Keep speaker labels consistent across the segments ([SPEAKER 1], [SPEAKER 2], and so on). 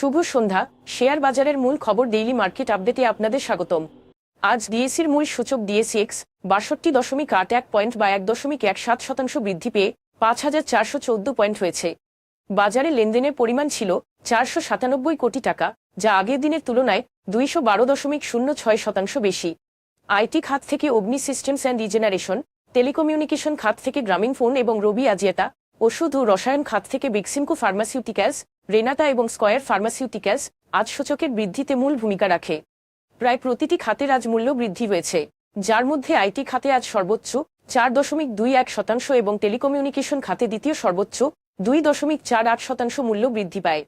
[SPEAKER 1] শুভ সন্ধ্যা। Share বাজারের মূল খবর ডেইলি মার্কেট আপডেটে আপনাদের স্বাগতম। আজ ডিএসির মূল সূচক ডিএসি এক্স বাষট্টি দশমিক আট এক পয়েন্ট বা এক দশমিক এক সাত শতাংশ বৃদ্ধি পেয়ে পাঁচ হাজার চারশো চোদ্দ পয়েন্ট হয়েছে। বাজারে লেনদেনের পরিমাণ ছিল চারশো সাতানব্বই কোটি টাকা, যা আগের দিনের তুলনায় দুইশো বারো দশমিক শূন্য ছয় শতাংশ বেশি। আইটি খাত থেকে অগ্নি সিস্টেমস অ্যান্ড রিজেনারেশন, টেলিকমিউনিকেশন খাত থেকে গ্রামীণ ফোন এবং রবি আজিয়েতা, ওষুধ ও রসায়ন খাত থেকে বিক্সিমকো ফার্মাসিউটিক্যালস রেনাতা এবং স্কয়ার ফার্মাসিউটিক্যালস আজ সূচকের বৃদ্ধিতে মূল ভূমিকা রাখে। প্রায় প্রতিটি খাতের আজ মূল্য বৃদ্ধি হয়েছে, যার মধ্যে আইটি খাতে আজ সর্বোচ্চ চার দশমিক দুই এক শতাংশ এবং টেলিকমিউনিকেশন খাতে দ্বিতীয় সর্বোচ্চ দুই দশমিক চার আট শতাংশ মূল্য বৃদ্ধি পায়।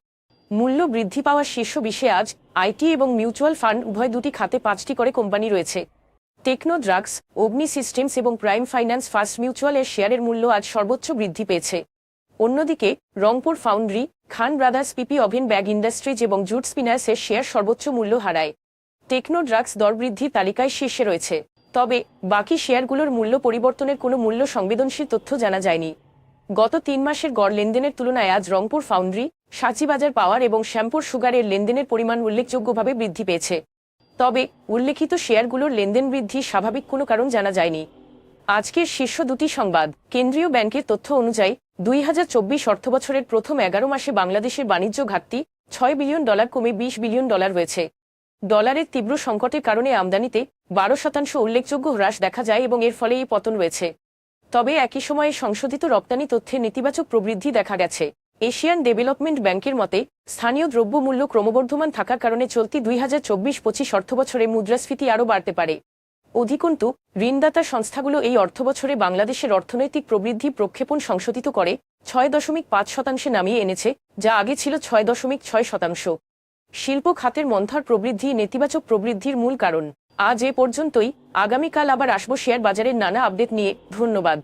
[SPEAKER 1] মূল্য বৃদ্ধি পাওয়ার শীর্ষ বিষয়ে আজ আইটি এবং মিউচুয়াল ফান্ড উভয় দুটি খাতে পাঁচটি করে কোম্পানি রয়েছে। টেকনো ড্রাগস অগ্নি সিস্টেমস এবং প্রাইম ফাইন্যান্স ফার্স্ট মিউচুয়াল এর শেয়ারের মূল্য আজ সর্বোচ্চ বৃদ্ধি পেয়েছে। অন্যদিকে Rangpur foundry Khan brothers PP অভিন ব্যাগ ইন্ডাস্ট্রিজ এবং জুট স্পিনার্সের শেয়ার সর্বোচ্চ মূল্য হারায়। টেকনো ড্রাগস দর বৃদ্ধির তালিকায় শীর্ষে রয়েছে। তবে বাকি শেয়ারগুলোর মূল্য পরিবর্তনের কোনো মূল্য সংবেদনশীল তথ্য জানা যায়নি। গত তিন মাসের গড় লেনদেনের তুলনায় আজ রংপুর ফাউন্ড্রি, সাঁচিবাজার পাওয়ার এবং শ্যাম্পুর সুগারের লেনদেনের পরিমাণ উল্লেখযোগ্যভাবে বৃদ্ধি পেয়েছে। তবে উল্লেখিত শেয়ারগুলোর লেনদেন বৃদ্ধি স্বাভাবিক কোনো কারণ জানা যায়নি। আজকের শীর্ষ দুটি সংবাদ। কেন্দ্রীয় ব্যাংকের তথ্য অনুযায়ী, দুই হাজার চব্বিশ অর্থবছরের প্রথম এগারো মাসে বাংলাদেশের বাণিজ্য ঘাটতি ছয় বিলিয়ন ডলার কমে বিশ বিলিয়ন ডলার হয়েছে ডলারের তীব্র সংকটের কারণে আমদানিতে বারো শতাংশ উল্লেখযোগ্য হ্রাস দেখা যায় এবং এর ফলে এই পতন রয়েছে। তবে একই সময়ে সংশোধিত রপ্তানি তথ্যে নেতিবাচক প্রবৃদ্ধি দেখা গেছে। এশিয়ান ডেভেলপমেন্ট ব্যাংকের মতে, স্থানীয় দ্রব্যমূল্য ক্রমবর্ধমান থাকার কারণে চলতি দুই হাজার চব্বিশ পঁচিশ অর্থবছরে মুদ্রাস্ফীতি আরও বাড়তে পারে। অধিকন্তু ঋণদাতা সংস্থাগুলো এই অর্থবছরে বাংলাদেশের অর্থনৈতিক প্রবৃদ্ধি প্রক্ষেপণ সংশোধিত করে ছয় দশমিক পাঁচ শতাংশে নামিয়ে এনেছে, যা আগে ছিল ছয় দশমিক ছয় শতাংশ। শিল্প খাতের মন্থর প্রবৃদ্ধি নেতিবাচক প্রবৃদ্ধির মূল কারণ। আজ এ পর্যন্তই। আগামীকাল আবার আসব শেয়ার বাজারের নানা আপডেট নিয়ে। ধন্যবাদ।